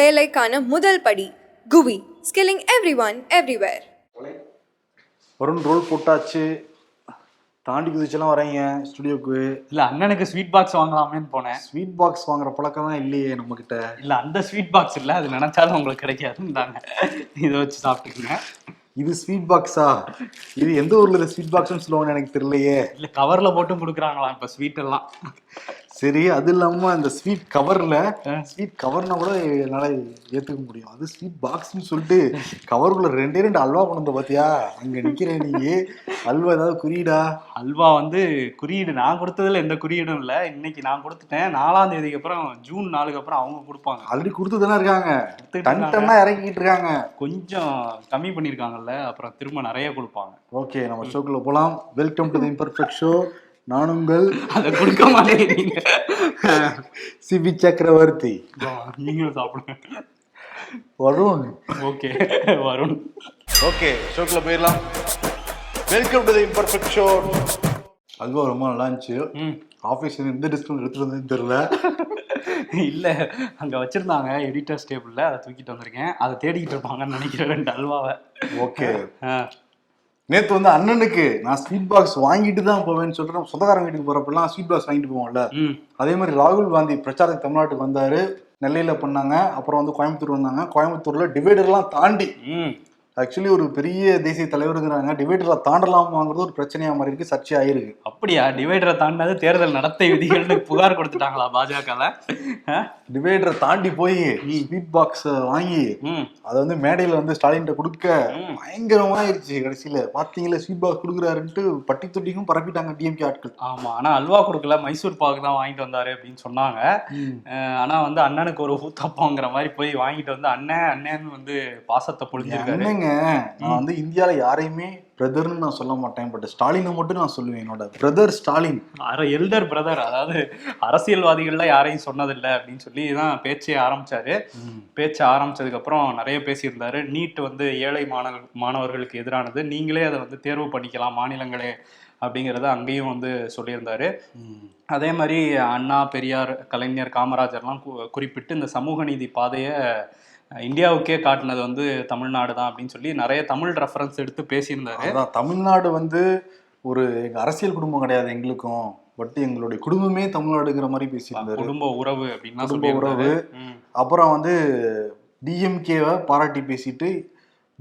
வேலைக்கான முதல் படி Guvi skilling everyone everywhere Varun role போட்டாச்சு. தாண்டி குதிச்செல்லாம் வரீங்க ஸ்டுடியோக்கு இல்ல அண்ணனுக்கு ஸ்வீட் பாக்ஸ் வாங்கலாமேன்னு போனேன். ஸ்வீட் பாக்ஸ் வாங்குற பழக்கம் தான் இல்லையே நம்ம கிட்ட இல்ல அந்த ஸ்வீட் பாக்ஸ் இல்ல அது நினைச்சாலும் உங்களுக்கு கிடைக்காதுன்றாங்க. இதை வச்சு சாப்பிட்டுக்குங்க. இது ஸ்வீட் பாக்ஸா இது எந்த ஊர்ல இந்த ஸ்வீட் பாக்ஸ்னு சொல்லுவாங்கன்னு எனக்கு தெரியலையே. இல்ல கவர்ல போட்டும் கொடுக்குறாங்களாம் இப்ப ஸ்வீட் எல்லாம். சரி அது இல்லாம அந்த ஸ்வீட் கவர்ல ஸ்வீட் கவர்னா கூட என்னால ஏத்துக்க முடியும். அது ஸ்வீட் பாக்ஸ்னு சொல்லிட்டு கவருக்குள்ள ரெண்டே ரெண்டு அல்வா கொண்டு வந்த பாத்தியா? அங்க நிக்கிற நீ. அல்வா ஏதாவது குறியீடா? அல்வா வந்து குறியீடு நான் கொடுத்ததுல எந்த குறியீடும் இல்ல. இன்னைக்கு நான் கொடுத்துட்டேன். நாலாம் தேதிக்கு அப்புறம் ஜூன் நாலுக்கு அப்புறம் அவங்க கொடுப்பாங்க. ஆல்ரெடி கொடுத்து தானே இருக்காங்க. கொடுத்துட்டு டன் இருக்காங்க. டன்னா இறக்கிட்டு இருக்காங்க. கொஞ்சம் கம்மி பண்ணிருக்காங்கல்ல. அப்புறம் திரும்ப நிறைய கொடுப்பாங்க. ஓகே நம்ம ஷோக்குள்ள போலாம். Welcome to the imperfect show நான் உங்கள் அதை கொடுக்க மாட்டேங்கிறீங்க சிபி சக்கரவர்த்தி. நீங்களும் சாப்பிடுங்க. வருண் ஓகே வருண். ஓகே ஷோக்குள்ள போயிடலாம். Welcome to the imperfect show halwa ரொம்ப நல்லா இருந்துச்சு. ம். ஆஃபீஸ் எந்த டிஸ்கவுண்ட் எடுத்துட்டு வந்ததுன்னு தெரியல. இல்ல அங்க வச்சிருந்தாங்க எடிட்டர்ஸ் டேபிள்ல அதை தூக்கிட்டு வந்திருக்கேன். அதை தேடிக்கிட்டு இருப்பாங்கன்னு நினைக்கிறேன் ரெண்டு அல்வாவை ஓகே நேத்து வந்து அண்ணனுக்கு நான் ஸ்வீட் பாக்ஸ் வாங்கிட்டு தான் போவேன்னு சொல்லிட்டு சொந்தக்காரங்க வீட்டுக்கு போறப்பெல்லாம் ஸ்வீட் பாக்ஸ் வாங்கிட்டு போவோம்ல. அதே மாதிரி ராகுல் காந்தி பிரச்சாரத்துக்கு தமிழ்நாட்டுக்கு வந்தாரு. நெல்லையில பண்ணாங்க. அப்புறம் வந்து கோயம்புத்தூர் வந்தாங்க. கோயம்புத்தூர்ல டிவைடர்லாம் தாண்டி ஆக்சுவலி ஒரு பெரிய தேசிய தலைவருங்கிறாங்க டிவைடர்ல தாண்டலாமாங்கிறது ஒரு பிரச்சனையா மாதிரி இருக்கு சர்ச்சை ஆயிருக்கு. அப்படியா? டிவைடரை தாண்டினது தேர்தல் நடத்தை விதிகள்னு புகார் கொடுத்துட்டாங்களா பாஜகல? டிவைடரை தாண்டி போய் ஸ்வீட் பாக்ஸ் வாங்கி அதை வந்து மேடையில வந்து ஸ்டாலின் கொடுக்க ம். பயங்கரமாயிருச்சு கடைசியில. பாத்தீங்களா ஸ்வீட் பாக்ஸ் கொடுக்குறாருன்ட்டு பட்டி தொட்டிக்கும் பரப்பிட்டாங்க டிஎம்கே ஆட்கள். ஆமா ஆனா அல்வா கொடுக்கல மைசூர் பாக்கு தான் வாங்கிட்டு வந்தாரு அப்படின்னு சொன்னாங்க. ஆனா வந்து அண்ணனுக்கு ஒரு ஊத்தப்பங்கிற மாதிரி போய் வாங்கிட்டு வந்து அண்ணன் அண்ணன் வந்து பாசத்தை பொழிஞ்சிருக்காரு. நான் வந்து இந்தியால யாரையுமே பிரதர்னு நான் சொல்ல மாட்டேன் பட் ஸ்டாலினை மட்டும் நான் சொல்லுவேன் என்னோட. பிரதர் ஸ்டாலின். அர எல்டர் பிரதர் அதாவது அரசியல்வாதிகள்ல யாரையும் சொன்னதில்லை அப்படின்னு சொல்லி தான் பேச்சே ஆரம்பிச்சாரு. பேச்ச ஆரம்பிச்சதுக்கு அப்புறம் நிறைய பேசியிருந்தாரு. நீட் வந்து ஏழை மாணவர் மாணவர்களுக்கு எதிரானது. நீங்களே அதை வந்து தேர்வு பண்ணிக்கலாம் மாநிலங்களே அப்படிங்கிறத அங்கேயும் வந்து சொல்லியிருந்தாரு. அதே மாதிரி அண்ணா பெரியார் கலைஞர் காமராஜர்லாம் குறிப்பிட்டு இந்த சமூக நீதி பாதையை இந்தியாவுக்கே காட்டினது வந்து தமிழ்நாடு தான் அப்படின்னு சொல்லி நிறைய தமிழ் ரெஃபரன்ஸ் எடுத்து பேசியிருந்தாரு. அதான் தமிழ்நாடு வந்து ஒரு அரசியல் குடும்பம் கிடையாது எங்களுக்கும். பட் எங்களுடைய குடும்பமே தமிழ்நாடுங்கிற மாதிரி பேசியிருந்தாரு. குடும்ப உறவு அப்படின்னா குடும்ப உறவு. அப்புறம் வந்து டிஎம்கேவை பாராட்டி பேசிட்டு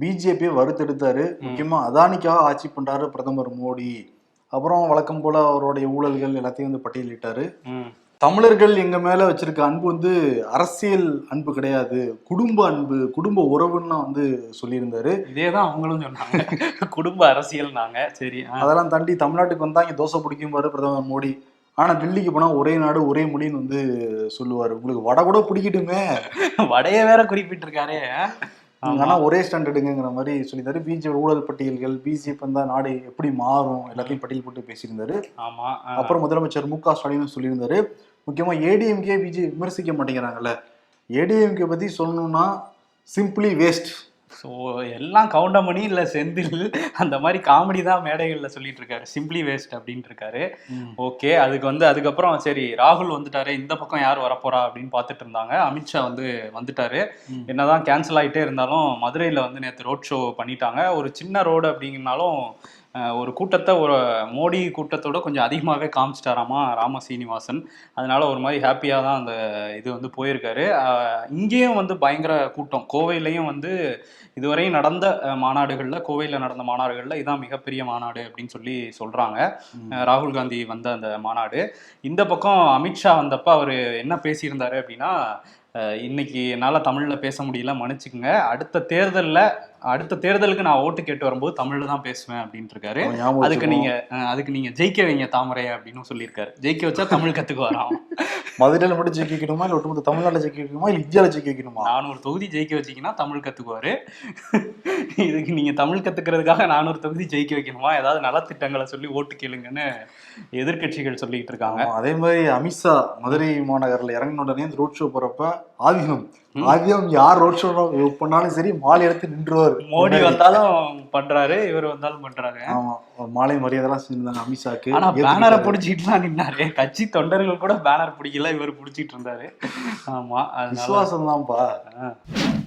பிஜேபியை வறுத்தெடுத்தாரு. முக்கியமா அதானிக்காக ஆட்சி பண்றாரு பிரதமர் மோடி. அப்புறம் வழக்கம் போல அவருடைய ஊழல்கள் எல்லாத்தையும் வந்து பட்டியலிட்டாரு. தமிழர்கள் எங்க மேல வச்சிருக்க அன்பு வந்து அரசியல் அன்பு கிடையாது. குடும்ப அன்பு குடும்ப உறவுன்னு வந்து சொல்லியிருந்தாரு. இதேதான் அவங்களும் சொன்னாங்க. குடும்ப அரசியல்னாங்க சரி ஆ. அதெல்லாம் தாண்டி தமிழ்நாட்டுக்கு வந்தா இங்க தோசை பிடிக்கும் பாரு பிரதமர் மோடி. ஆனா டெல்லிக்கு போனா ஒரே நாடு ஒரே மொழின்னு வந்து சொல்லுவாரு. உங்களுக்கு வடை கூட பிடிக்கட்டுமே. வடைய வேற குறிப்பிட்டிருக்காரே. ஆனா ஒரே ஸ்டாண்ட் எடுங்கிற மாதிரி சொல்லியிருந்தாரு. பிஜேபி ஊழல் பட்டியல்கள் பிஜேபி வந்தா நாடு எப்படி மாறும் எல்லாத்தையும் பட்டியல் போட்டு பேசியிருந்தாரு. ஆமா. அப்புறம் முதலமைச்சர் மு க ஸ்டாலின் சொல்லியிருந்தாரு. முக்கியமா ஏடிஎம்கே பிஜே விமர்சிக்க மாட்டேங்கிறாங்கல்ல. ஏடிஎம்கே பத்தி சொல்லணும்னா சிம்பிளி வேஸ்ட் ஸோ எல்லாம் கவுண்டமணி இல்ல செந்தில் அந்த மாதிரி காமெடி தான் மேடைகள்ல சொல்லிட்டு இருக்காரு. சிம்பிளி வேஸ்ட் அப்படின்ட்டு இருக்காரு. ஓகே அதுக்கு வந்து அதுக்கப்புறம் சரி ராகுல் வந்துட்டாரு. இந்த பக்கம் யார் வரப்போறா அப்படின்னு பார்த்துட்டு இருந்தாங்க. அமித்ஷா வந்து வந்துட்டாரு. என்னதான் கேன்சல் ஆயிட்டே இருந்தாலும் மதுரையில வந்து நேற்று ரோட் ஷோ பண்ணிட்டாங்க. ஒரு சின்ன ரோடு அப்படிங்கனாலும் ஒரு கூட்டத்தை ஒரு மோடி கூட்டத்தோட கொஞ்சம் அதிகமாகவே காமிச்சிட்டாராமா ராம சீனிவாசன். அதனால ஒரு மாதிரி ஹாப்பியாக தான் அந்த இது வந்து போயிருக்காரு. இங்கேயும் வந்து பயங்கர கூட்டம். கோவையிலையும் வந்து இதுவரையும் நடந்த மாநாடுகள்ல கோவையில் நடந்த மாநாடுகள்ல இதான் மிகப்பெரிய மாநாடு அப்படின்னு சொல்லி சொல்றாங்க. அஹ், ராகுல் காந்தி வந்த அந்த மாநாடு. இந்த பக்கம் அமித்ஷா வந்தப்ப அவர் என்ன பேசியிருந்தாரு அப்படின்னா இன்னைக்கு என்னால் தமிழில் பேச முடியல மன்னிச்சுக்குங்க. அடுத்த தேர்தலில் அடுத்த தேர்தலுக்கு நான் ஓட்டு கேட்டு வரும்போது தமிழ்ல தான் பேசுவேன் அப்படின்ட்டு இருக்காரு அதுக்கு. நீங்க அதுக்கு நீங்க ஜெயிக்க வைங்க தாமரைய அப்படின்னு சொல்லியிருக்காரு. ஜெயிக்க வச்சா தமிழ் கத்துக்குவாராம் மதுரையில மட்டும் ஜெயிக்க வைக்கணுமா? இல்ல ஒட்டுமொத்த தமிழ்நாட்டுல ஜெயிக்க வைக்கணுமா? இல்ல இந்தியால ஜெயிக்க வைக்கணுமா? நானூறு தொகுதி ஜெயிக்க வச்சீங்கன்னா தமிழ் கத்துக்குவாரு. இதுக்கு நீங்க தமிழ் கத்துக்கிறதுக்காக நானூறு தொகுதி ஜெயிக்க வைக்கணுமா? ஏதாவது நலத்திட்டங்களை சொல்லி ஓட்டு கேளுங்கன்னு எதிர்க்கட்சிகள் சொல்லிட்டு இருக்காங்க. அதே மாதிரி அமித்ஷா மதுரை மாநகர்ல இறங்கின உடனே ரோட் ஷோ போறப்ப ஆதினம் ஆதினம் யார் ரோட் ஷோ பண்ணாலும் சரி மாலை எடுத்து நின்றுவார். மோடி வந்தாலும் பண்றாரு இவர் வந்தாலும் பண்றாரு. ஆமா. மாலை மரியாதைலாம் செஞ்சிருந்தாங்க அமித்ஷாக்கு. ஆனா பேனரை. பிடிச்சிட்டுலாம் நின்னாரு. கட்சி தொண்டர்கள் கூட பேனர் பிடிக்கல இவர் பிடிச்சிட்டு இருந்தாரு. ஆமா விசுவாசம் தான்ப்பா.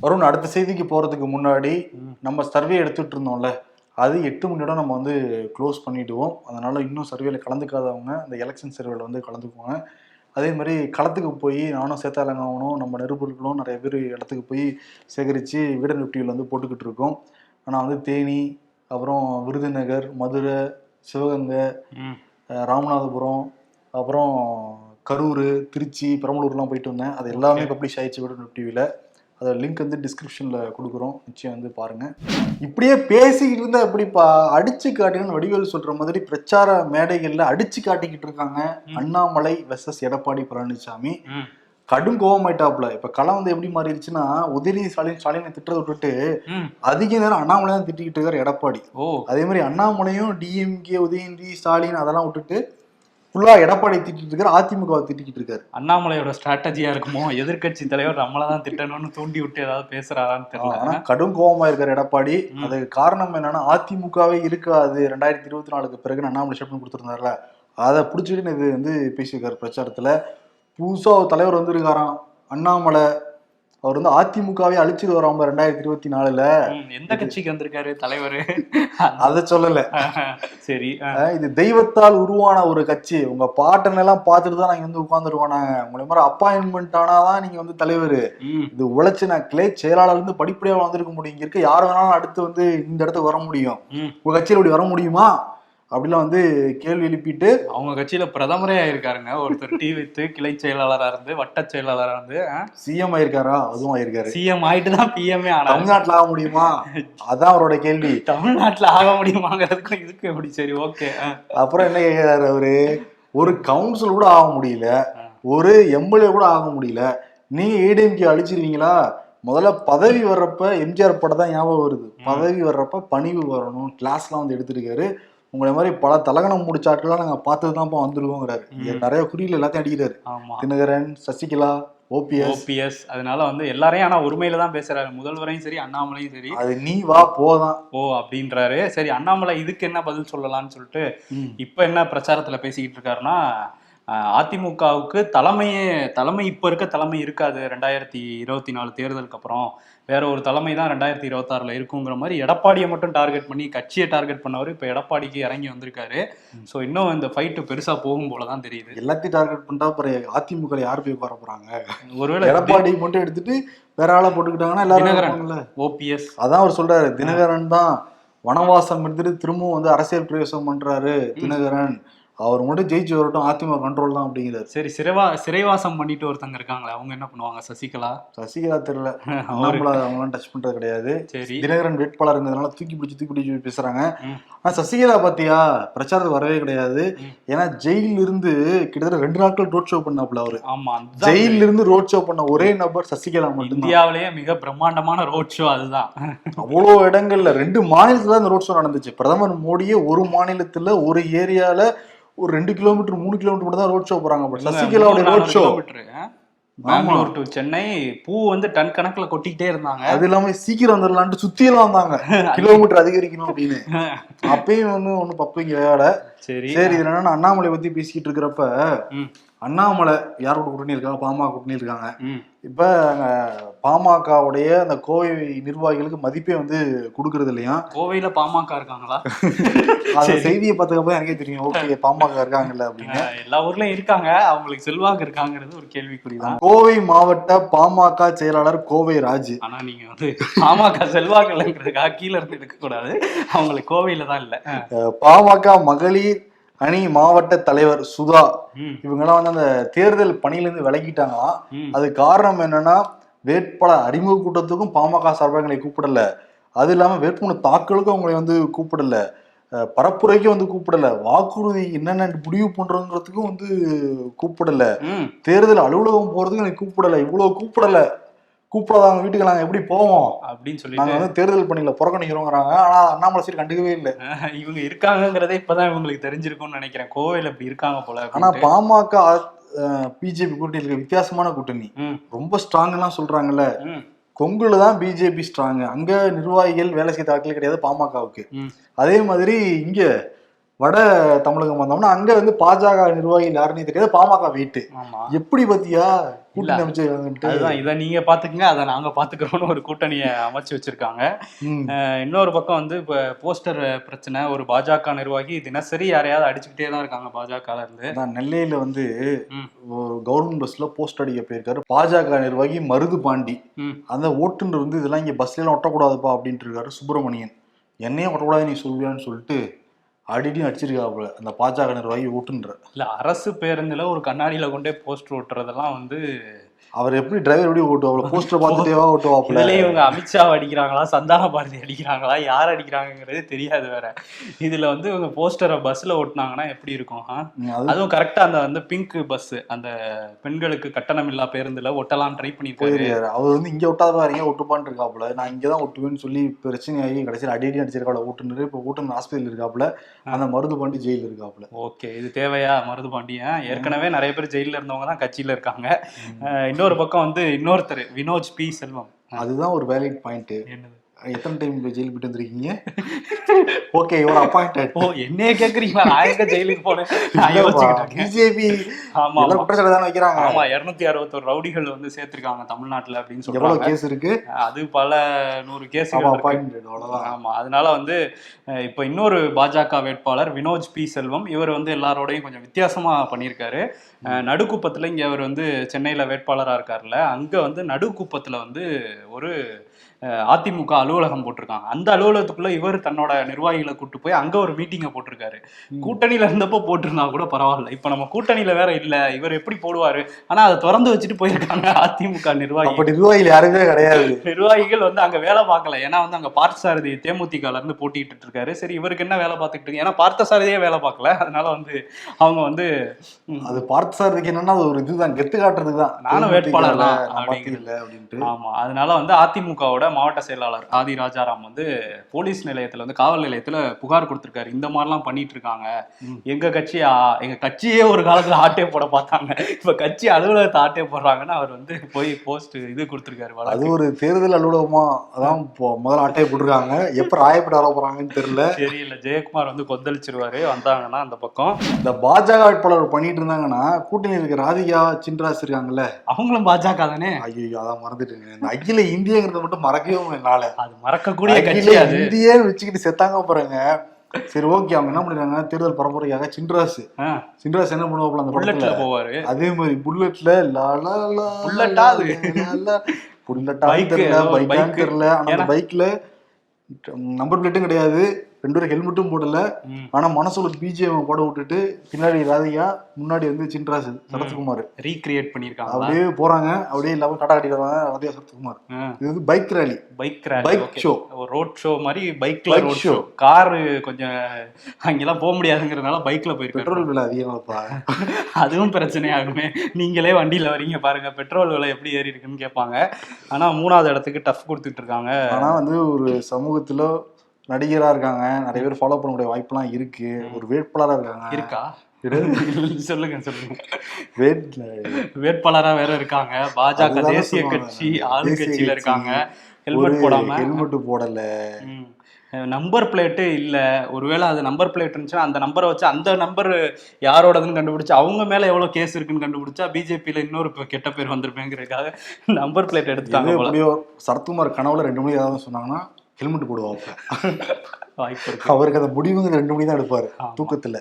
வருண் அடுத்த செய்திக்கு போறதுக்கு முன்னாடி. நம்ம சர்வே எடுத்துட்டு இருந்தோம்ல. அது எட்டு மணியோட நம்ம வந்து க்ளோஸ் பண்ணிடுவோம். அதனால இன்னும் சர்வேல கலந்துக்காதவங்க அந்த எலெக்ஷன் சர்வேல வந்து கலந்துக்குவாங்க அதே மாதிரி களத்துக்கு போய் நானும் சேத்தாலங்காவனும் நம்ம நெருப்பொருட்களும் நிறைய பேர் இடத்துக்கு போய் சேகரித்து வீட நிப்டியில் வந்து போட்டுக்கிட்டு இருக்கோம். ஆனால் வந்து தேனி அப்புறம் விருதுநகர் மதுரை சிவகங்கை ராமநாதபுரம் அப்புறம் கரூர் திருச்சி பெரம்பலூர்லாம் போயிட்டு வந்தேன். அது எல்லாமே பப்ளிஷ் ஆயிடுச்சு விட டிவியில் அதை லிங்க் வந்து டிஸ்கிரிப்ஷனில் கொடுக்குறோம். நிச்சயம் வந்து பாருங்கள் இப்படியே பேசிக்கிட்டு இருந்தால் எப்படிப்பா? அடிச்சு காட்டுங்கன்னு வடிவேல் சொல்கிற மாதிரி பிரச்சார மேடைகளில் அடிச்சு காட்டிக்கிட்டு இருக்காங்க. அண்ணாமலை வெர்சஸ் எடப்பாடி பழனிசாமி. கடும் கோவமாயிட்டாப்ல இப்ப களம் வந்து எப்படி மாறிடுச்சுன்னா உதயநிதி ஸ்டாலின் ஸ்டாலினை திட்டுறதை விட்டுட்டு. அதிக நேரம் அண்ணாமலை தான் திட்டிக்கிட்டு இருக்காரு எடப்பாடி. ஓ. அதே மாதிரி அண்ணாமலையும் டிஎம்கே உதயநிதி ஸ்டாலின் அதெல்லாம் விட்டுட்டு ஃபுல்லா எடப்பாடி திட்டிட்டு இருக்காரு அதிமுக திட்டிக்கிட்டு இருக்காரு. அண்ணாமலையோட ஸ்ட்ராட்டஜியா இருக்குமோ? எதிர்க்கட்சி தலைவர் நம்மள தான் திட்டணும்னு தூண்டி விட்டு ஏதாவது பேசுறாரான்னு ஆனா தெரியல கடும் கோவமா இருக்காரு எடப்பாடி. அதுக்கு காரணம் என்னன்னா அதிமுகவே இருக்காது. ரெண்டாயிரத்தி இருபத்தி நாலுக்கு பிறகு அண்ணாமலை ஸ்டெப்னு கொடுத்துருந்தாருல அதை பிடிச்சிட்டு இது வந்து பேசியிருக்காரு பிரச்சாரத்துல. புதுசா ஒரு தலைவர் வந்திருக்காராம். அண்ணாமலை அவர் வந்து அதிமுகவே அழிச்சிட்டு வராம ரெண்டாயிரத்தி இருபத்தி நாலுல. எந்த கட்சிக்கு வந்திருக்காரு தலைவர்? அதை சொல்லல. சரி இது தெய்வத்தால் உருவான ஒரு கட்சி. உங்க பாட்டன் எல்லாம் பார்த்துட்டு தான் நாங்க வந்து உட்காந்துருவானாங்க உங்களை மாதிரி அப்பாயின்மெண்ட் ஆனாதான் நீங்க வந்து தலைவர். இது உழைச்சு நான் கிளை செயலாளர் இருந்து படிப்படியா வந்திருக்க முடியும். இங்க இருக்க யார் வேணாலும் அடுத்து வந்து இந்த இடத்துக்கு வர முடியும். உங்க கட்சியில இப்படி வர முடியுமா? அப்படிலாம் வந்து கேள்வி எழுப்பிட்டு அவங்க கட்சியில பிரதமரே ஆயிருக்காருங்க. ஒருத்தர் டி வித்து கிளை செயலாளரா இருந்து வட்ட செயலாளரா இருந்து சிஎம் ஆயிருக்காரா? அதுவும் ஆயிருக்காரு. சிஎம் ஆயிட்டு தான் பிஎம்ஏ ஆனாரு. தமிழ்நாட்டுல ஆக முடியுமா? அதான் அவரோட கேள்வி. தமிழ்நாட்டுல ஆக முடியுமாங்கிறதுக்கும் இதுக்கு எப்படி சரி ஓகே அப்புறம் என்ன கேட்கிறாரு அவரு? ஒரு கவுன்சில் கூட ஆக முடியல. ஒரு எம்எல்ஏ கூட ஆக முடியல. நீங்க ஏடிஎம்கே அழிச்சிருவீங்களா? முதல்ல பதவி வர்றப்ப எம்ஜிஆர் படம் தான் ஞாபகம் வருது. பதவி வர்றப்ப பணிவு வரணும். கிளாஸ்லாம் வந்து எடுத்திருக்காரு. உங்களை மாதிரி பல தலகணம் முடிச்சாட்டுலாம் நாங்க பார்த்து தான்ப்பா வந்திருக்கோங்கிறாரு இங்க நிறைய குறியில் எல்லாத்தையும் அடிக்கிறாரு. தினகரன் சசிகலா ஓபிஎஸ். ஓபிஎஸ். அதனால வந்து எல்லாரையும் ஆனா உரிமையில தான் பேசுறாரு. முதல்வரையும் சரி அண்ணாமலையும் சரி. அது நீ வா போதான் ஓ அப்படின்றாரு. சரி அண்ணாமலை இதுக்கு என்ன பதில் சொல்லலாம்னு சொல்லிட்டு. இப்ப என்ன பிரச்சாரத்துல பேசிக்கிட்டு இருக்காருன்னா அதிமுகவுக்கு தலைமையே தலைமை இப்ப இருக்க தலைமை இருக்காது. ரெண்டாயிரத்தி இருபத்தி நாலு தேர்தலுக்கு அப்புறம் வேற ஒரு தலைமை தான் ரெண்டாயிரத்தி இருபத்தாறுல இருக்குங்கிற மாதிரி எடப்பாடியை மட்டும் டார்கெட் பண்ணி கட்சியை டார்கெட் பண்ணவர் இப்ப எடப்பாடிக்கு இறங்கி வந்திருக்காரு. சோ இன்னும் இந்த ஃபைட்டு பெருசா போகும் போலதான் தெரியுது. எல்லாத்தையும் டார்கெட் பண்ணிட்டா அப்புறம் அதிமுக யார் போய் உட்கார போறாங்க? ஒருவேளை எடப்பாடி மட்டும் எடுத்துட்டு வேற ஆளை போட்டுக்கிட்டாங்கன்னா எல்லாரும். ஓபிஎஸ் அதான் அவர் சொல்றாரு தினகரன் தான் வனவாசம் எடுத்துட்டு திரும்பவும் வந்து அரசியல் பிரவேசம் பண்றாரு தினகரன். அவர் மட்டும் ஜெயிச்சு வரட்டும் அதிமுக கண்ட்ரோல் தான் அப்படிங்கிறாரு. சரி சிறைவா சிறைவாசம் பண்ணிட்டு ஒருத்தங்க இருக்காங்களே அவங்க என்ன பண்ணுவாங்க? சசிகலா? சசிகலா தெரியல. அண்ணாமலை அவங்களாம் டச் பண்றது கிடையாது. சரி. தினகரன் வேட்பாளருங்கிறதுனால தூக்கி பிடிச்சி தூக்கி பிடிச்சி பேசுறாங்க. ஆனா சசிகலா பாத்தியா? பிரச்சாரத்துக்கு வரவே கிடையாது. ஏன்னா ஜெயில இருந்து கிட்டத்தட்ட ரெண்டு நாட்கள் ரோட் ஷோ பண்ணாப்ல அவரு. ஆமா அதுதான் ஜெயில இருந்து ரோட் ஷோ பண்ண ஒரே நபர் சசிகலா மட்டும்தான். இந்தியாவிலேயே மிக பிரம்மாண்டமான ரோட் ஷோ அதுதான். அவ்வளோ இடங்கள்ல ரெண்டு மாநிலத்துல இந்த ரோட் ஷோ நடந்துச்சு. பிரதமர் மோடியே ஒரு மாநிலத்துல ஒரு ஏரியால ஒரு ரெண்டு கிலோமீட்டர் மூணு கிலோமீட்டர் மட்டும் தான் ரோட் ஷோ போறாங்க but சசிகலாவுடைய road show Bangalore to Chennai பூ வந்து டன் கணக்குல கொட்டிக்கிட்டே இருந்தாங்க. அது இல்லாம சீக்கிரம் வந்துடலான்ட்டு சுத்தி எல்லாம் வந்தாங்க. கிலோமீட்டர் அதிகரிக்கணும் அப்படின்னு. அப்பயும் வந்து ஒண்ணு பப்பைங்க வேலை சரி. சரி இதுல அண்ணாமலை பத்தி பேசிக்கிட்டு இருக்கிறப்ப அண்ணாமலை யாரோட கூட்டணி இருக்காங்க பாமக கூட்டணி இருக்காங்க. இப்ப பாமகவுடைய அந்த கோவை நிர்வாகிகளுக்கு மதிப்பே வந்து கொடுக்கறது இல்லையா? கோவையில பாமக இருக்காங்களா? அந்த செய்தியை பார்த்ததுக்கு எனக்கே தெரியும். ஓகே பாமக இருக்காங்கல்ல அப்படின்னு. எல்லா ஊர்லயும் இருக்காங்க. அவங்களுக்கு செல்வாக்கு இருக்காங்கிறது ஒரு கேள்விக்குறிதான். கோவை மாவட்ட பாமக செயலாளர் கோவை ராஜு. ஆனா நீங்க வந்து பாமக செல்வாக்கு இல்லைங்கிறதுக்காக கீழ இருந்து எடுக்க கூடாது அவங்களுக்கு கோவையில தான் இல்ல. பாமக மகளிர் அணி மாவட்ட தலைவர் சுதா இவங்கெல்லாம் வந்து அந்த தேர்தல் பணியிலிருந்து விலகிட்டாங்களாம். அது காரணம் என்னன்னா வேட்பாளர் அறிமுக கூட்டத்துக்கும் பாமக சார்பாக எங்களை கூப்பிடல. அது இல்லாம வேட்புமனு தாக்கலுக்கும் அவங்களை வந்து கூப்பிடல. பரப்புரைக்கும் வந்து கூப்பிடல. வாக்குறுதி என்னென்ன முடிவு பண்றோங்கிறதுக்கும் வந்து கூப்பிடல. தேர்தல் அலுவலகம் போறதுக்கு எனக்கு கூப்பிடல. இவ்வளவு கூப்பிடல. கூப்பிடாதவங்க வீட்டுக்கு நாங்க எப்படி போவோம்? அப்படின்னு நாங்க சொல்லிட்டு வந்து தேர்தல் பணியில புறக்கணிக்கிறோங்கிறாங்க. ஆனா அண்ணாமலை சீட் கண்டுக்கவே இல்லை. இவங்க இருக்காங்கங்கிறதே இப்பதான் இவங்களுக்கு தெரிஞ்சிருக்கும்னு நினைக்கிறேன். கோவையில இப்படி இருக்காங்க போல ஆனா. பாமக பிஜேபி கூட்டணி இருக்க வித்தியாசமான கூட்டணி. ரொம்ப ஸ்ட்ராங்லாம் சொல்றாங்கல்ல. கொங்குல தான் பிஜேபி ஸ்ட்ராங் அங்க நிர்வாகிகள் வேலை செய்த ஆட்கள் கிடையாது பாமகவுக்கு. அதே மாதிரி இங்க வட தமிழகம் வந்தோம்னா அங்க வந்து பாஜக நிர்வாகிகள் யாருன்னே தெரியாது பாமக வெயிட்டு ஆமா. எப்படி பாத்தியா. கூட்டணி அமைச்சிருக்காங்கன்ட்டு அதுதான் இதை நீங்க பாத்துக்கங்க அதை நாங்க பாத்துக்கிறோம்னு ஒரு கூட்டணியை அமைச்சு வச்சிருக்காங்க. இன்னொரு பக்கம் வந்து இப்போ போஸ்டர் பிரச்சனை ஒரு பாஜக நிர்வாகி தினசரி யாரையாவது அடிச்சுக்கிட்டே தான் இருக்காங்க பாஜகல இருந்து. அதான் நெல்லையில வந்து கவர்மெண்ட் பஸ்ல போஸ்ட் அடிக்க போயிருக்காரு பாஜக நிர்வாகி மருது பாண்டி. அந்த ஓட்டுநர் வந்து இதெல்லாம் இங்க பஸ்ல எல்லாம் ஒட்டக்கூடாதுப்பா அப்படின்ட்டு இருக்காரு சுப்பிரமணியன். என்னையும் ஒட்டக்கூடாது நீ சொல்வியான்னு சொல்லிட்டு அடிடியும் அடிச்சிருக்காப்புல. அந்த பாஜக நிர்வாகி ஊட்டுன்ற இல்லை அரசு பேருந்தில் ஒரு கண்ணாடியில் கொண்டே போஸ்டர் ஓட்டுறதெல்லாம் வந்து அவர் எப்படி டிரைவர் எப்படி ஓட்டுவாப்புல? போஸ்டர் பார்த்துட்டேவா ஓட்டுவாப்புல? இதுலயே இவங்க அமித்ஷா அடிக்கிறாங்களா சந்தான பாரதி அடிக்கிறாங்களா யார் அடிக்கிறாங்கங்கிறது தெரியாது வேற. இதுல வந்து இவங்க போஸ்டரை பஸ்ல ஓட்டுனாங்கன்னா எப்படி இருக்கும் அதுவும் கரெக்டா அந்த வந்து பிங்க் பஸ் அந்த பெண்களுக்கு கட்டணம் இல்லா பேருந்துல ஒட்டலாம் ட்ரை பண்ணிருக்காரு போயிருக்காரு அவர் வந்து இங்க ஒட்டாதா இங்க ஒட்டுப்பான்னு இருக்காப்புல. நான் இங்க தான் ஒட்டுவேன்னு சொல்லி பிரச்சனையாகி கடைசியில் அடி அடிச்சிருக்காப்புல. ஓட்டுநர் இப்போ ஓட்டுநர் ஹாஸ்பிட்டல் இருக்காப்புல. அந்த மருது பாண்டி ஜெயில இருக்காப்புல. ஓகே இது தேவையா மருது பாண்டியன் ஏற்கனவே நிறைய பேர் ஜெயில இருந்தவங்க தான் கட்சியில இருக்காங்க. இன்னொரு பக்கம் வந்து இன்னொருத்தர் வினோஜ் பி செல்வம். அதுதான் ஒரு வேலிட் பாயிண்ட் என்னது? எத்தனை டைம் ஜெயில் போயிட்டு வந்திருக்கீங்க? ஓகே இவர் அப்பாயிண்டட் ஓ என்னைய கேக்குறீங்களா? நான் எங்க ஜெயிலுக்கு போனேன்? பிஜேபி ஆமா குற்றச்சாட்டு தானே வைக்கிறாங்க? ஆமா இருநூத்தி அறுபத்தொரு ரவுடிகள் வந்து சேர்த்திருக்காங்க தமிழ்நாட்டுல அப்படின்னு எவ்வளவு சொல்றாங்க கேஸ் இருக்கு? அது பல நூறு கேஸ் அப்பாயிண்டட் அவ்வளவுதான். ஆமா அதனால வந்து இப்ப இன்னொரு பாஜக வேட்பாளர் வினோஜ் பி. செல்வம் இவர் வந்து எல்லாரோடையும் கொஞ்சம் வித்தியாசமா பண்ணியிருக்காரு. நடுக்குப்பத்துல இங்க அவர் வந்து சென்னையில வேட்பாளரா இருக்காருல்ல அங்க வந்து நடுக்குப்பத்துல வந்து ஒரு அதிமுக அலுவலகம் போட்டிருக்காங்க. அந்த அலுவலகத்துக்குள்ள இவர் தன்னோட நிர்வாகிகளை கூட்டு போய் அங்க ஒரு மீட்டிங்கை போட்டிருக்காரு. கூட்டணியில இருந்தப்போ போட்டிருந்தா கூட பரவாயில்ல. இப்ப நம்ம கூட்டணியில வேற இல்ல. இவர் எப்படி போடுவாரு? ஆனா அதை திறந்து வச்சுட்டு போயிருக்காங்க அதிமுக நிர்வாகி நிர்வாகிகள் யாருமே கிடையாது. நிர்வாகிகள் வந்து அங்க வேலை பார்க்கல. ஏன்னா வந்து அங்க பார்த்தசாரதி தேமுதிகல இருந்து போட்டிட்டு இருக்காரு. சரி இவருக்கு என்ன வேலை பார்த்துட்டு ஏன்னா பார்த்தசாரதியே வேலை பார்க்கல. அதனால வந்து அவங்க வந்து அது பார்த்தசாரதிக்கு என்னன்னா அது ஒரு இதுதான். கெத்து காட்டுறதுக்கு தான் நானும் வேட்பாளர் தான் அப்படின்ட்டு. ஆமா. அதனால வந்து அதிமுகவோட மாவட்ட செயலாளர் ஆதி ராஜாராம் வந்து போலீஸ் நிலையத்துல வந்து காவல் நிலையத்துல புகார் கொடுத்திருக்காரு. இந்த மாதிரிலாம் பண்ணிட்டு இருக்காங்க ம். எங்க கட்சி ஆ- எங்க கட்சியே ஒரு காலத்துல ஆட்டே போட பார்த்தாங்க இப்ப கட்சி அலுவலகத்தை ஆட்டே போடுறாங்கன்னு அவர் வந்து போய் போஸ்ட் இது கொடுத்திருக்காரு அது. ஒரு தேர்தல் அலுவலகமா அதான் முதல்ல அட்டையை போட்டிருக்காங்க. எப்ப ராயப்பட வர போறாங்கன்னு தெரியல. தெரியல. ஜெயக்குமார் வந்து கொந்தளிச்சிருவாரு. வந்தாங்கன்னா அந்த பக்கம். இந்த பாஜக வேட்பாளர் பண்ணிட்டு இருந்தாங்கன்னா கூட்டணி இருக்க ராதிகா சின்ராஸ் இருக்காங்கல்ல. அவங்களும் பாஜக தானே? ஐயோ அதான் மறந்துட்டுங்க இந்த அகில இந்தியங்கிறத மட்டும் மறக்கவே என்னால. அது மறக்கக்கூடிய கட்சி அது. இந்தியன்னு வச்சுக்கிட்டு செத்தாங்க பாருங்க. சரி ஓகே அவங்க என்ன பண்ணிருக்காங்க தேர்தல் பரப்புரைக்காக சின்ராஸ். ஆ, சின்ராஸ் என்ன பண்ணுவாப்புல அந்த படத்துல? போவாரு. அதே மாதிரி புல்லட்ல லா லா லா புல்லட்டா அது? புல்லட்டா தெரியல பைக்கான்னு. தெரியல. அந்த பைக்ல நம்பர் பிளேட்டும் கிடையாது. ரெண்டு பேரும் ஹெல்மெட்டும் போடல. ஆனா மனசுல பிஜிஎம் போட விட்டுட்டு பின்னாடி ராதிகா முன்னாடி வந்து சின்ராஸ் சரத்குமார். ரீக்ரியேட் பண்ணிருக்காங்களா அப்படியே போறாங்க. அப்படியே இல்லாம டாடா கட்டிடுறாங்க ராதிகா சரத்குமார். இது வந்து bike rally bike rally bike show road show மாதிரி பைக்ல ரோட். ஷோ காரு கொஞ்சம் அங்கெல்லாம் போக முடியாதுங்கிறதுனால பைக்ல போயிருக்காரு. பெட்ரோல் விலை அதிகமாப்பா. அதுவும் பிரச்சனையாகுமே நீங்களே வண்டியில வரீங்க பாருங்க. பெட்ரோல் விலை எப்படி ஏறி இருக்குன்னு கேட்பாங்க. ஆனா மூணாவது இடத்துக்கு டஃப் கொடுத்துட்டு இருக்காங்க. ஆனா வந்து ஒரு சமூகத்துல நடிகரா இருக்காங்க. நிறைய பேர் ஃபாலோ பண்ணக்கூடிய வாய்ப்பெல்லாம் இருக்கு. ஒரு வேட்பாளரா இருக்காங்க. இருக்கா? சொல்லுங்க சொல்லுங்க. வேட் வேட்பாளரா வேற இருக்காங்க. பாஜக தேசிய. கட்சி ஆளுங்கட்சியில கட்சி. இருக்காங்க. ஹெல்மெட் போடாம. ஹெல்மெட் போடல. நம்பர் பிளேட்டு இல்ல. ஒருவேளை அது நம்பர் பிளேட் இருந்துச்சுன்னா அந்த நம்பரை வச்சு அந்த நம்பர் யாரோடதுன்னு கண்டுபிடிச்சு அவங்க மேல எவ்வளவு கேஸ் இருக்குன்னு கண்டுபிடிச்சா பிஜேபியில இன்னொரு கெட்ட பேர் வந்திருப்பேங்கிறதுக்காக நம்பர் பிளேட் எடுத்துட்டாங்க சரத்குமார் கனவுல ரெண்டு மணி ஏதாவது சொன்னாங்கன்னா ஹெல்மெட் போடுவாங்க. இருக்கு. அவருக்கு அந்த முடிவுங்க ரெண்டு மணி தான் எடுப்பாரு. தூக்கத்துல.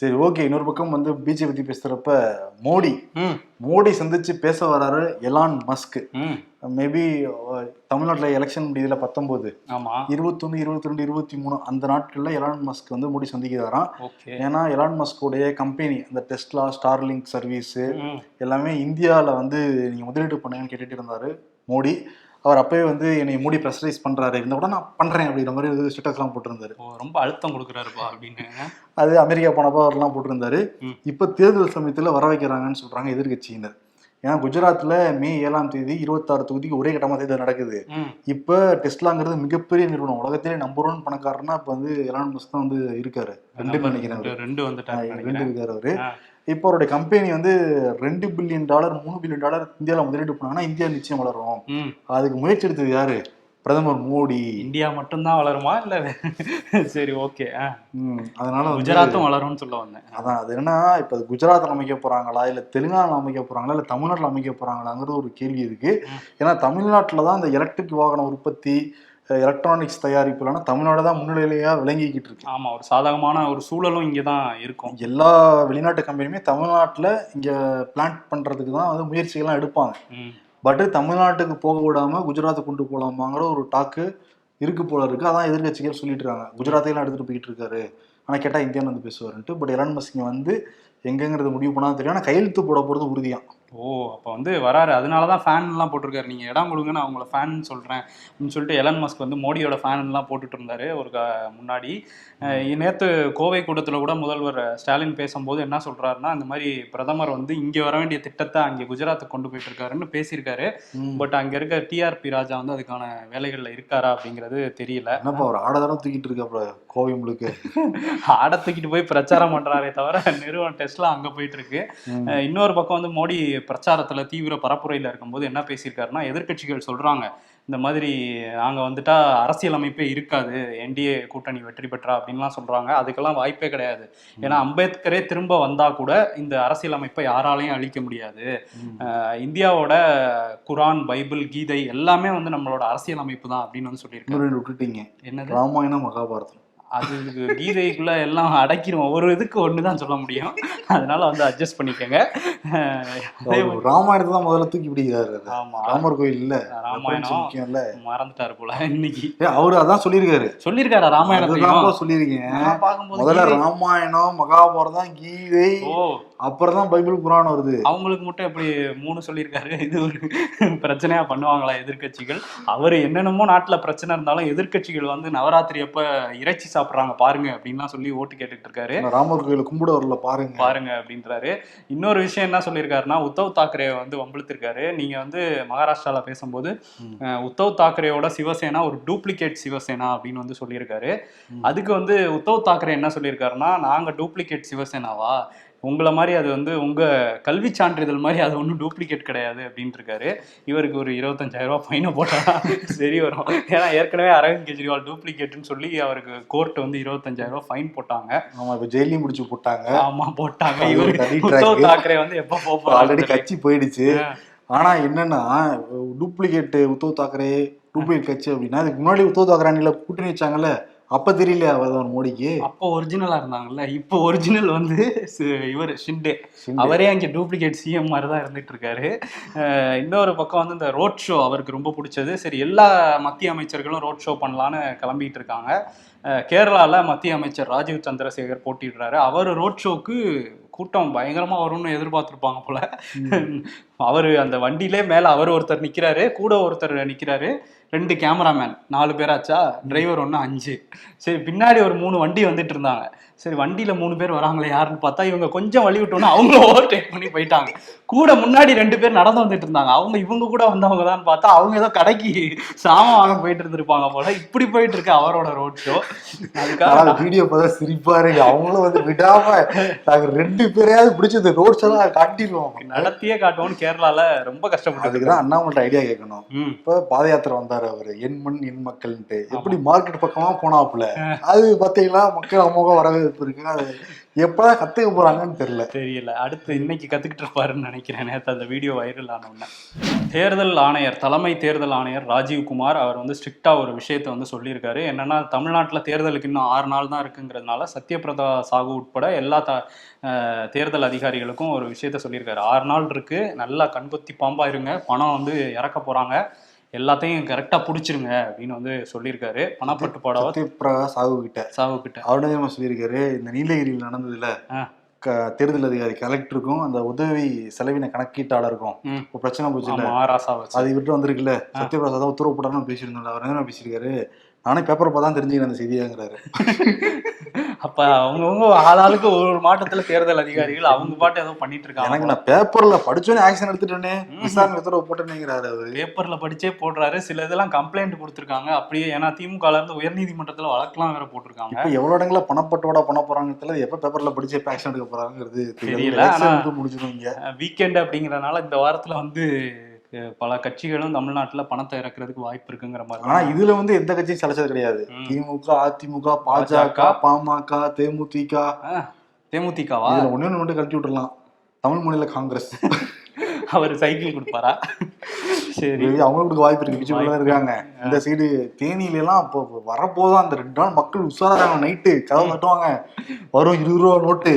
சரி ஓகே. இன்னொரு பக்கம் வந்து பிஜேபி பத்தி பேசுறப்ப மோடி. மோடி சந்திச்சு பேச வராரு எலான் மஸ்க். மேபி தமிழ்நாட்டுல எலெக்ஷன் முடியல பத்தொன்பது இருபத்தொன்னு இருபத்தி ரெண்டு இருபத்தி மூணு அந்த நாட்கள்ல எலான் மஸ்க் வந்து மோடி சந்திக்கிறாராம். ஏன்னா எலான் மஸ்கோடைய கம்பெனி அந்த டெஸ்லா ஸ்டார்லிங்க் சர்வீஸ் எல்லாமே இந்தியாவில் வந்து நீங்கள் முதலீடு பண்ணுங்கன்னு கேட்டுட்டு இருந்தாரு மோடி. அவர் அப்பவே வந்து என்னை மோடி ப்ரெஷரைஸ் பண்றாரு. இந்த கூட நான் பண்றேன் அப்படிங்கிற மாதிரி வந்து ஸ்டேட்டஸ்லாம் போட்டிருந்தாரு. ரொம்ப அழுத்தம் கொடுக்குறாருப்பா அப்படின்னு. அது அமெரிக்கா போனப்போ அவர்லாம் போட்டிருந்தாரு. இப்போ தேர்தல் சமயத்தில் வர வைக்கிறாங்கன்னு சொல்றாங்க எதிர்க்கட்சியினர். ஏன்னா குஜராத்ல மே ஏழாம் தேதி இருபத்தாறு தொகுதிக்கு ஒரே கட்டமாக தேர்தல் நடக்குது. இப்போ டெஸ்லாங்கிறது மிகப்பெரிய நிறுவனம். உலகத்திலே நம்பர் ஒன் பணக்காரனா இப்போ வந்து எலான் மஸ்க் தான் வந்து இருக்காரு. ரெண்டு நினைக்கிறேன். ரெண்டு- வந்துட்டாரு ரெண்டு இருக்காரு அவரு. இப்போ அவருடைய கம்பெனி வந்து ரெண்டு பில்லியன் டாலர் மூணு பில்லியன் டாலர் இந்தியாவில் முதலீடு பண்ணாங்கன்னா இந்தியா நிச்சயம் வளரும். அதுக்கு முயற்சி எடுத்தது யாரு? பிரதமர் மோடி. இந்தியா மட்டும்தான் வளருமா? இல்ல சரி ஓகே அதனால குஜராத்தும் வளரும்னு சொல்ல வந்தேன். அதான் அது என்ன இப்போ குஜராத்தில் அமைக்க போறாங்களா இல்ல தெலுங்கானால அமைக்க போறாங்களா இல்ல தமிழ்நாட்டில் அமைக்க போறாங்களாங்கிறது ஒரு கேள்வி இருக்கு. ஏன்னா தமிழ்நாட்டில் தான் இந்த எலக்ட்ரிக் வாகன உற்பத்தி எலக்ட்ரானிக்ஸ் தயாரிப்புலன்னா தமிழ்நாடு தான் முன்னிலையிலேயே விளங்கிக்கிட்டு இருக்கு. ஆமா ஒரு சாதகமான ஒரு சூழலும் இங்கதான் இருக்கும். எல்லா வெளிநாட்டு கம்பெனியுமே தமிழ்நாட்டில் இங்க பிளான்ட் பண்றதுக்கு தான் வந்து முயற்சிகள்லாம் எடுப்பாங்க. பட் தமிழ்நாட்டுக்கு போக விடாம குஜராத்தை கொண்டு போகலாமாங்கிற ஒரு டாக்கு இருக்கு போல இருக்கு. அதான் எதிர்க்கட்சிகள் சொல்லிட்டு இருக்காங்க குஜராத்தையெல்லாம் எடுத்துட்டு போயிட்டு இருக்காரு. ஆனா கேட்டா இந்தியான்னு வந்து பேசுவாருன்ட்டு. பட் எலான் மஸ்கிங்க வந்து எங்கங்கிறது முடிவு பண்ணாதான் தெரியும் ஆனா கையெழுத்து போட போறது உறுதியா ஓ அப்போ வந்து வராரு. அதனால தான் ஃபேன்லாம் போட்டிருக்காரு. நீங்கள் இடம் கொடுங்க நான் உங்களை ஃபேன் சொல்கிறேன் அப்படின்னு சொல்லிட்டு எலன் மஸ்க் வந்து மோடியோட ஃபேன்லாம் போட்டுட்டு இருந்தாரு ஒரு க- முன்னாடி. நேற்று கோவை கூட்டத்தில் கூட முதல்வர் ஸ்டாலின் பேசும்போது என்ன சொல்கிறாருன்னா இந்த மாதிரி பிரதமர் வந்து இங்கே வர வேண்டிய திட்டத்தை அங்கே குஜராத்துக்கு கொண்டு போயிட்டு இருக்காருன்னு பேசியிருக்காரு. பட் அங்கே இருக்க டிஆர்பி ராஜா வந்து அதுக்கான வேலைகளில் இருக்காரா அப்படிங்கிறது தெரியல. என்னப்பா ஒரு ஆடதாரம் தூக்கிட்டு இருக்காப்ல கோவை முழுக்க? ஆட தூக்கிட்டு போய் பிரச்சாரம் பண்றாரே தவிர நிறுவனம் டெஸ்ட்லாம் அங்க போயிட்டு இருக்கு. இன்னொரு பக்கம் வந்து மோடி பிரச்சாரத்துல தீவிர பரப்புரையில இருக்கும்போது என்ன பேசியிருக்காருன்னா எதிர்க்கட்சிகள் சொல்றாங்க இந்த மாதிரி நாங்க வந்துட்டா அரசியல் அமைப்பே இருக்காது என்டிஏ கூட்டணி வெற்றி பெற்றா அப்படின்லாம் சொல்றாங்க. அதுக்கெல்லாம் வாய்ப்பே கிடையாது. ஏன்னா அம்பேத்கரே திரும்ப வந்தா கூட இந்த அரசியல் அமைப்பை யாராலையும் அழிக்க முடியாது. இந்தியாவோட குரான் பைபிள் கீதை எல்லாமே வந்து நம்மளோட அரசியல் அமைப்பு தான் அப்படின்னு வந்து விட்டுட்டீங்க. என்னது? ராமாயணம் மகாபாரதம். அது கீதைக்குள்ள எல்லாம் அடக்கிரும். ஒரு இதுக்கு ஒன்று தான் சொல்ல முடியும். அதனால வந்து அட்ஜஸ்ட் பண்ணிக்கோங்க. ராமாயணத்தை தான் முதல்ல தூக்கி பிடிக்கிறாரு. ஆமா. ராமர் கோயில் இல்ல. ராமாயணம் முக்கியம் இல்ல மறந்துட்டாரு போல இன்னைக்கு. அவரு அதான் சொல்லியிருக்காரு. சொல்லியிருக்காரா நான் பார்க்கும்போது முதல்ல ராமாயணம் மகாபாரதம் கீதை. ஓ. அப்புறம் தான் பைபிள் குரான் வருது. அவங்களுக்கு மட்டும் எப்படி மூணு சொல்லியிருக்காரு? இது ஒரு பிரச்சனையா பண்ணுவாங்களா எதிர்க்கட்சிகள்? அவர் என்னென்னமோ நாட்டுல பிரச்சனை இருந்தாலும் எதிர்க்கட்சிகள் வந்து நவராத்திரி அப்ப இறைச்சி சாப்பிடுறாங்க பாருங்க அப்படின்லாம் சொல்லி ஓட்டு கேட்டுட்டு இருக்காரு. ராமர் கோயில கும்பிட வரல பாருங்க. பாருங்க அப்படின்றாரு. இன்னொரு விஷயம் என்ன சொல்லியிருக்காருன்னா உத்தவ் தாக்கரே வந்து வம்பிழுத்திருக்காரு. நீங்க வந்து மகாராஷ்டிரால பேசும்போது உத்தவ் தாக்கரேயோட சிவசேனா ஒரு டூப்ளிகேட் சிவசேனா அப்படின்னு வந்து சொல்லியிருக்காரு. அதுக்கு வந்து உத்தவ் தாக்கரே என்ன சொல்லியிருக்காருன்னா நாங்க டூப்ளிகேட் சிவசேனாவா? உங்களை மாதிரி அது வந்து உங்க கல்வி சான்றிதழ் மாதிரி அது ஒன்றும் டூப்ளிகேட் கிடையாது அப்படின்ட்டு இருக்காரு இவருக்கு ஒரு இருபத்தஞ்சாயிரம் ரூபாய் ஃபைனை போட்டா சரி வரும். ஏன்னா ஏற்கனவே அரவிந்த் கெஜ்ரிவால் டூப்ளிகேட்னு சொல்லி அவருக்கு கோர்ட் வந்து இருபத்தஞ்சாயிரம் ரூபாய் ஃபைன் போட்டாங்க. ஆமா இப்ப ஜெயிலையும் முடிச்சு போட்டாங்க. ஆமா போட்டாங்க. அது ஒரு இவரு தனி உத்தவ். தாக்கரே வந்து எப்ப ஆல்ரெடி போறாரு கட்சி போயிடுச்சு. ஆனா என்னன்னா டூப்ளிகேட் உத்தவ் தாக்கரே டூப்ளிகேட் கட்சி அப்படின்னா அதுக்கு முன்னாடி உத்தவ் தாக்கரே அணில கூட்டணி வச்சாங்கல்ல. அப்ப தெரியலையா பிரதமர் மோடிக்கு? அப்போ ஒரிஜினலா இருந்தாங்கல்ல இப்போ ஒரிஜினல் வந்து இவர் ஷிண்டே. அவரே அங்கே டூப்ளிகேட் சிஎம் மாதிரி தான் இருந்துட்டு இருக்காரு இன்னொரு பக்கம் வந்து இந்த ரோட் ஷோ அவருக்கு ரொம்ப பிடிச்சது. சரி எல்லா மத்திய அமைச்சர்களும் ரோட் ஷோ பண்ணலான்னு கிளம்பிட்டு இருக்காங்க அஹ் கேரளால மத்திய அமைச்சர் ராஜீவ் சந்திரசேகர் போட்டிடுறாரு அவர் ரோட் ஷோக்கு கூட்டம் பயங்கரமா வரும்னு எதிர்பார்த்திருப்பாங்க போல. அவர் அந்த வண்டியிலே மேல அவர் ஒருத்தர் நிக்கிறாரு கூட ஒருத்தர் நிக்கிறாரு. ரெண்டு கேமராமேன் நாலு பேராச்சா? டிரைவர் ஒன்று அஞ்சு. சரி பின்னாடி ஒரு மூணு வண்டி வந்துட்டு இருந்தாங்க. சரி வண்டியில மூணு பேர் வராங்களே யாருன்னு பார்த்தா இவங்க கொஞ்சம் வழி விட்டோன்னா அவங்க ஓவர்டேக் பண்ணி போயிட்டாங்க. கூட முன்னாடி ரெண்டு பேர் நடந்து வந்துட்டு இருந்தாங்க. அவங்க இவங்க கூட வந்தவங்க தான் பார்த்தா அவங்க ஏதோ கடைக்கு சாமான் வாங்க போயிட்டு இருந்திருப்பாங்க போல. இப்படி போயிட்டு இருக்கு அவரோட ரோட் ஷோ அதுக்காக வீடியோ பார்த்தா சிரிப்பா இருக்கு அவங்களும் வந்து விடாம நாங்க ரெண்டு பேரையாவது பிடிச்சது ரோட் எல்லாம் காட்டிடுவோம். நடத்தியே காட்டுவோம்னு கேரளால ரொம்ப கஷ்டப்பட்டு அதுக்குதான் அண்ணாமலை ஐடியா கேட்கணும். இப்ப பாத யாத்திரை வந்தாரு அவரு. என் மண் என் மக்கள்ன்ட்டு. எப்படி மார்க்கெட் பக்கமா போனாப்புல. அது பாத்தீங்களா மக்கள் அமோக வரவேற்பு இருக்கு? அது எப்பதான் கத்துக்க போறாங்கன்னு தெரியல. தெரியல. அடுத்து இன்னைக்கு கத்துக்கிட்டு இருப்பாருன்னு நினைக்கிறேன். நேற்று அந்த வீடியோ வைரல் ஆனவுடனே தேர்தல் ஆணையர் தலைமை தேர்தல் ஆணையர் ராஜீவ் குமார் அவர் வந்து ஸ்ட்ரிக்டா ஒரு விஷயத்தை வந்து சொல்லியிருக்காரு. என்னன்னா தமிழ்நாட்டில் தேர்தலுக்கு இன்னும் ஆறு நாள் தான் இருக்குங்கிறதுனால சத்யபிரதா சாகு உட்பட எல்லா த தேர்தல் அதிகாரிகளுக்கும் ஒரு விஷயத்த சொல்லியிருக்காரு. ஆறு நாள் இருக்கு. நல்லா கண்கொத்தி பாம்பா இருங்க பணம் வந்து இறக்க போறாங்க. எல்லாத்தையும் கரெக்டா பிடிச்சிருங்க அப்படின்னு வந்து சொல்லியிருக்காரு. பணப்பட்டுப்பாடாவ சத்யபிரகாஷ் சாகு கிட்ட சாகு கிட்ட அவருடைய சொல்லியிருக்காரு இந்த நீலகிரியில் நடந்ததுல. க- தேர்தல் அதிகாரி கலெக்டருக்கும் அந்த உதவி செலவின கணக்கீட்டாளருக்கும். இப்போ பிரச்சனை போச்சு அது விட்டு வந்திருக்குல்ல. சத்யபிரகாஷ் தான் உத்தரவு போடான்னு பேசியிருந்தோம்ல அவர் என்ன பேசியிருக்காரு? நானே பேப்பரை பார்த்தா தெரிஞ்சுக்கிறேன் அந்த செய்தியாங்கிறாரு. அப்ப அவங்கவுங்க ஆளாளுக்கு ஒரு மாவட்டத்துல தேர்தல் அதிகாரிகள் அவங்க பாட்டு ஏதோ பண்ணிட்டு எனக்கு இருக்காங்க நான் பேப்பர்ல படிச்சோன்னே ஆக்ஷன் எடுத்துட்டேனே விசாரணை உத்தரவு போட்டேனேங்கிறாரு அவரு. பேப்பர்ல படிச்சே போடுறாரு. சில இதெல்லாம் கம்ப்ளைண்ட் கொடுத்துருக்காங்க. அப்படியே ஏன்னா திமுக இருந்து உயர்நீதிமன்றத்துல வழக்கெல்லாம் வேற போட்டிருக்காங்க. இப்ப எவ்வளவு இடங்கள பணப்பட்டோட பண்ண போறாங்க எப்ப பேப்பர்ல படிச்சு ஆக்ஷன் எடுக்க போறாங்கிறது தெரியல, முடிச்சிருவீங்க வீக்கெண்ட் அப்படிங்கறதுனால இந்த வாரத்துல வந்து பல கட்சிகளும் தமிழ்நாட்டுல பணத்தை இறக்குறதுக்கு வாய்ப்பு இருக்குங்கிற மாதிரி ஆனா. இதுல வந்து எந்த கட்சியும் சலைச்சது கிடையாது. திமுக அதிமுக பாஜக பாமக தேமுதிக. தேமுதிகவா? ஒண்ணு மட்டும் கழட்டி விட்டுறலாம் தமிழ் மாநில காங்கிரஸ். அவர் சைக்கிள் கொடுப்பாரா? சரி. அவங்களுக்கு வாய்ப்பு இருக்கு. தான் இருக்காங்க. இந்த சைடு தேனியில எல்லாம் இப்போ வரப்போதான் அந்த ரெண்டு நாள் மக்கள் உஷாராங்க நைட்டு கதவு தட்டுவாங்க. வரும் இருபது ரூபா நோட்டு.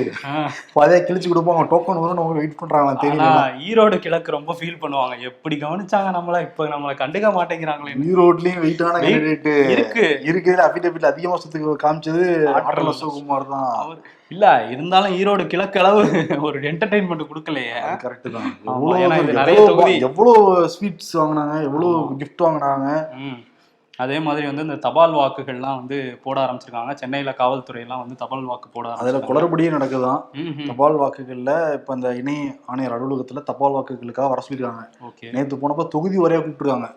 அதே கிழிச்சு கொடுப்பாங்க. டோக்கன் வரும் அவங்க வெயிட் பண்றாங்களா ஆனா தேனியில ஈரோடு கிழக்கு ரொம்ப ஃபீல் பண்ணுவாங்க. எப்படி கவனிச்சாங்க நம்மள? இப்ப நம்மள கண்டுக்க மாட்டேங்கிறாங்களே. ஈரோட்லயும் வெயிட்டான கேண்டிடேட் இருக்கு. இருக்குதுல அபிடபிட்ல அதிகமா சொத்துக்கு காமிச்சது ஆற்றல் அசோக்குமார் தான். அவர் இல்ல இருந்தாலும் ஈரோடு கிழக்கு அளவு ஒரு என்டர்டைன்மெண்ட் கொடுக்கலையே. கரெக்ட் தான். எவ்வளவு நிறைய தொகுதி. எவ்வளவு ஸ்வீட்ஸ் வாங்குனாங்க எவ்வளவு கிஃப்ட் வாங்குனாங்க. அதே மாதிரி வந்து இந்த தபால் வாக்குகள்லாம் வந்து போட ஆரம்பிச்சிருக்காங்க. சென்னையில காவல்துறை எல்லாம் வந்து தபால் வாக்கு போட அதுல. குளறுபடியே நடக்குதான். தபால் வாக்குகள்ல இப்ப இந்த இணை ஆணையர் அலுவலகத்துல தபால் வாக்குகளுக்காக வர சொல்லிருக்காங்க. ஓகே. நேத்து போனப்ப தொகுதி வரையா கூப்பிட்டுருக்காங்க.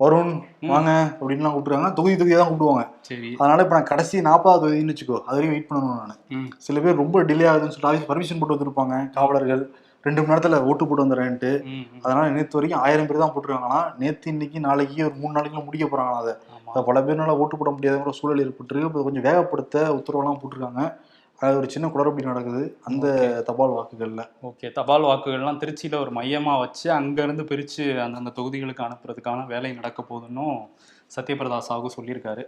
வருண் வாங்க அப்படின்லாம் கூப்பிட்டுருக்காங்க. தொகுதி தொகுதியா தான் கூப்பிடுவாங்க. சரி. அதனால இப்ப நான் கடைசி நாற்பதாவது தொகுதின்னு வச்சுக்கோ அது வரையும் வெயிட் பண்ணணும் நான். சில பேர் ரொம்ப டிலே ஆகுதுன்னு சொல்லி ஆஃபீஸ் பர்மிஷன் போட்டு வந்திருப்பாங்க காவலர்கள். ரெண்டு மணி நேரத்துல ஓட்டு போட்டு வந்துடுறேன்ட்டு. அதனால நேத்து வரைக்கும் ஆயிரம் பேர் தான் போட்டுருக்காங்கன்னா நேத்து இன்னைக்கு நாளைக்கு ஒரு மூணு நாளைக்குள்ள முடிக்க ஆமா. அதை. பல பேர்னால ஓட்டு போட முடியாதுங்கிற சூழல் ஏற்பட்டிருக்கு. இப்போ கொஞ்சம் வேகப்படுத்த உத்தரவெல்லாம் போட்டிருக்காங்க. அது ஒரு சின்ன குளறுபடி நடக்குது. அந்த தபால் வாக்குகள்ல. ஓகே. தபால் வாக்குகள்லாம் திருச்சியில ஒரு மையமா வச்சு அங்க இருந்து பிரிச்சு அந்தந்த தொகுதிகளுக்கு அனுப்புறதுக்கான வேலை நடக்க போகுதுன்னும் சத்யபிரதா சாகு சொல்லியிருக்காரு.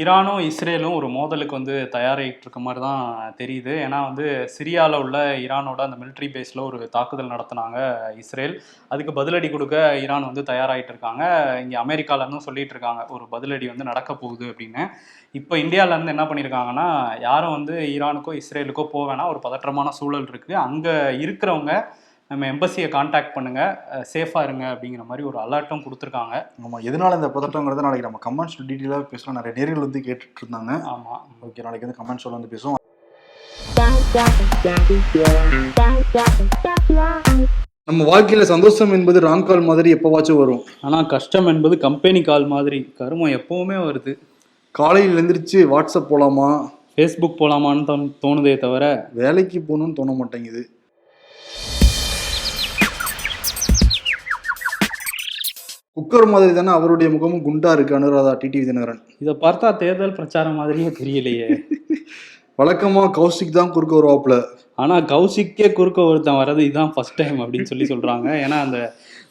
ஈரானும் இஸ்ரேலும் ஒரு மோதலுக்கு வந்து தயாராகிட்டு இருக்க மாதிரி தான் தெரியுது. ஏன்னா வந்து சிரியாவில் உள்ள ஈரானோட அந்த மிலிட்ரி பேஸில் ஒரு தாக்குதல் நடத்தினாங்க இஸ்ரேல். அதுக்கு பதிலடி கொடுக்க ஈரான் வந்து தயாராகிட்டு இருக்காங்க இங்கே அமெரிக்காவிலேருந்தும் சொல்லிட்டு இருக்காங்க ஒரு பதிலடி வந்து நடக்க போகுது அப்படின்னு. இப்போ இந்தியாவிலேருந்து என்ன பண்ணியிருக்காங்கன்னா யாரும் வந்து ஈரானுக்கோ இஸ்ரேலுக்கோ போவேன்னா ஒரு பதற்றமான சூழல் இருக்குது அங்கே இருக்கிறவங்க நம்ம எம்பசியை காண்டாக்ட் பண்ணுங்க. சேஃபாக இருங்க அப்படிங்கிற மாதிரி ஒரு அலர்ட்டும் கொடுத்துருக்காங்க. ஆமா எதனால இந்த பதட்டங்கிறத நாளைக்கு நம்ம கமெண்ட்ஸ் டீட்டெயிலாக பேசலாம். நிறைய நேர்கள் வந்து கேட்டுட்டு இருந்தாங்க ஆமாம் ஓகே நாளைக்கு வந்து கமெண்ட்ஸ்ல வந்து பேசுவோம். நம்ம வாழ்க்கையில சந்தோஷம் என்பது ராங் கால் மாதிரி எப்பவாச்சும் வரும். ஆனால் கஷ்டம் என்பது கம்பெனி கால் மாதிரி. கருமம் எப்பவுமே வருது. காலையில் எழுந்திரிச்சு வாட்ஸ்அப் போலாமா? ஃபேஸ்புக் போகலாமான்னு தோணு தோணுதே தவிர வேலைக்கு போகணும்னு தோண மாட்டேங்குது. குக்கர் மாதிரி தானே அவருடைய முகமும் குண்டா இருக்கு அனுராதா டிடிவி தினகரன் இதை பார்த்தா தேர்தல் பிரச்சாரம் மாதிரியே தெரியலையே. வழக்கமா கௌசிக் தான் குறுக்க வருவாப்புல. ஆனால் கௌசிக்கே குறுக்க ஒருத்தன் வர்றது இதுதான் ஃபர்ஸ்ட் டைம் அப்படின்னு சொல்லி சொல்கிறாங்க ஏன்னா அந்த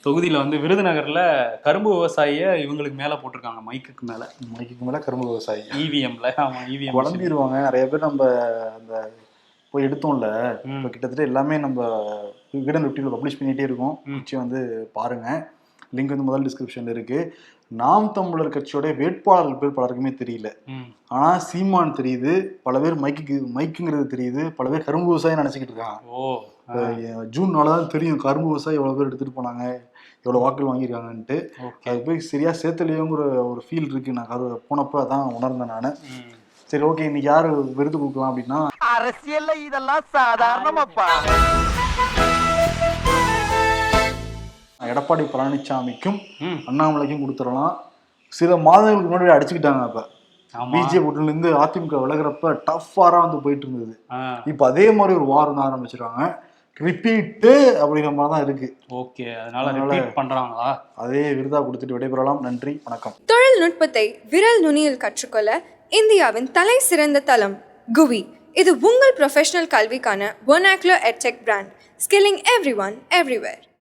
தொகுதியில் வந்து விருதுநகரில் கரும்பு விவசாயியை இவங்களுக்கு மேலே போட்டிருக்காங்க மைக்குக்கு மேலே. மைக்கு மேல கரும்பு விவசாயி. இவிஎம்ல ஆமாம் இவிஎம் குழம்பிடுவாங்க நிறைய பேர் நம்ம அந்த போய் எடுத்தோம்ல. இப்போ கிட்டத்தட்ட எல்லாமே நம்ம விகடன் வெப்டியில் பப்ளிஷ் பண்ணிட்டே இருக்கோம். வந்து பாருங்க. லிங்க் வந்து முதல் டிஸ்கிரிப்ஷன்ல இருக்கு. நாம் தமிழர் கட்சியோட வேட்பாளர்கள் பேர் பலருக்குமே தெரியல. ம். ஆனா சீமான் தெரியுது பல பேர் மைக்கு மைக்குங்கிறது தெரியுது பல பேர் கரும்பு விவசாயம் நினைச்சுக்கிட்டு இருக்காங்க ஓ ஜூன் நாலு தான் தெரியும் கரும்பு விவசாயம் எவ்வளவு பேர் எடுத்துட்டு போனாங்க எவ்வளவு வாக்குகள் வாங்கியிருக்காங்கன்ட்டு. அது போய் சரியா சேர்த்துலையோங்கிற ஒரு ஃபீல் இருக்கு. நான் கரு போனப்ப அதான் உணர்ந்தேன் நான். சரி ஓகே இன்னைக்கு யாரு விருது கொடுக்கலாம் அப்படின்னா அரசியல்ல இதெல்லாம் சாதாரணமாப்பா. எடப்பாடி பழனிசாமிக்கும் அண்ணாமலைக்கும் கொடுத்துடலாம். சில மாதங்களுக்கு முன்னாடி அடிச்சுக்கிட்டாங்க அப்ப. ஆமா. பிஜேபி இருந்து அதிமுக விலகிறப்ப டஃப்பாரா வந்து போயிட்டு இருந்தது. இப்ப அதே மாதிரி ஒரு வாரம் தான் ஆரம்பிச்சிருக்காங்க. ரிப்பீட்டு அப்படிங்கிற மாதிரி தான் இருக்கு. ஓகே அதனால ரிப்பீட் பண்றாங்களா? அதே விருதா கொடுத்துட்டு விடைபெறலாம். நன்றி வணக்கம். தொழில்நுட்பத்தை விரல் நுனியில் கற்றுக்கொள்ள இந்தியாவின் தலை சிறந்த தளம் குவி. இது உங்கள் ப்ரொஃபஷனல் கல்விக்கான ஒனாக்லோ எட்செக் brand skilling everyone everywhere